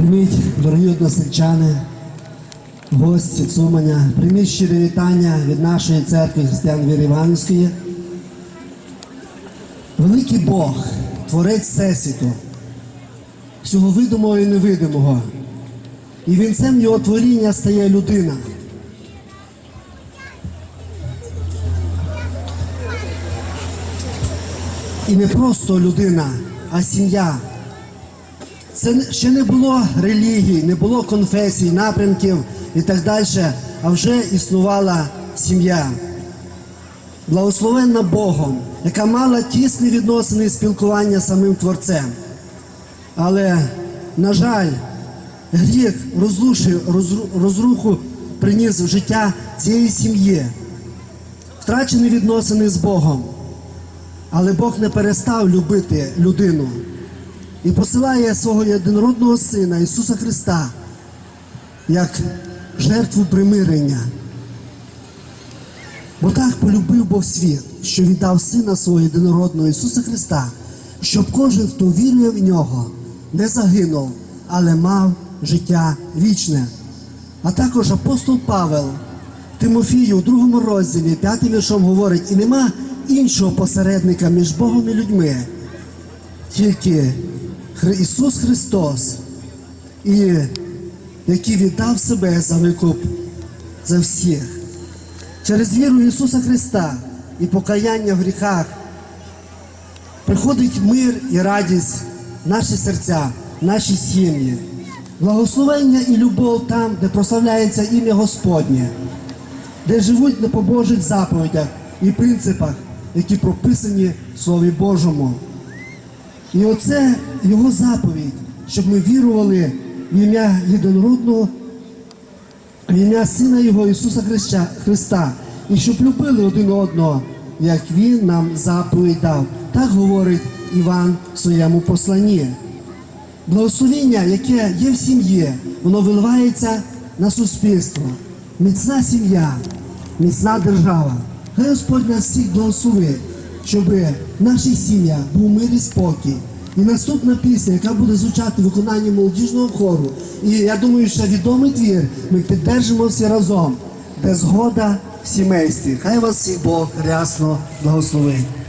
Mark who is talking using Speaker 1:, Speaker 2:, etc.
Speaker 1: Прийміть, дорогі односельчани, гості Цуманя, прийміть щирі вітання від нашої церкви християн Віри Іванівської. Великий Бог, творець Всесвіту, всього видимого і невидимого. І вінцем його творіння стає людина. І не просто людина, а сім'я. Це ще не було релігій, не було конфесій, напрямків і так далі, а вже існувала сім'я. Благословенна Богом, яка мала тісні відносини і спілкування з самим Творцем. Але, на жаль, гріх розрушив, розруху приніс в життя цієї сім'ї, втрачені відносини з Богом. Але Бог не перестав любити людину і посилає свого єдинородного Сина Ісуса Христа як жертву примирення. Бо так полюбив Бог світ, що віддав Сина свого єдинородного Ісуса Христа, щоб кожен, хто вірує в нього, не загинув, але мав життя вічне. А також апостол Павел Тимофію у другому розділі, п'ятим віршом говорить, і нема іншого посередника між Богом і людьми, тільки Ісус Христос, і який віддав себе за викуп за всіх. Через віру Ісуса Христа і покаяння в гріхах приходить мир і радість в наші серця, в наші сім'ї. Благословення і любов там, де прославляється ім'я Господнє, де живуть не по Божих заповідях і принципах, які прописані в Слові Божому. І оце його заповідь, щоб ми вірували в ім'я єдинородного, в ім'я Сина Його Ісуса Христа, Христа, і щоб любили один одного, як Він нам заповідь дав. Так говорить Іван в своєму посланні. Благословіння, яке є в сім'ї, воно виливається на суспільство. Міцна сім'я, міцна держава. Хай Господь нас всіх благословить, щоб в сім'ях був мир і спокій. І наступна пісня, яка буде звучати в виконанні молодіжного хору. І я думаю, що відомий твір ми піддержимо разом. Де згода в сімействі. Хай вас всіх Бог рясно благословить.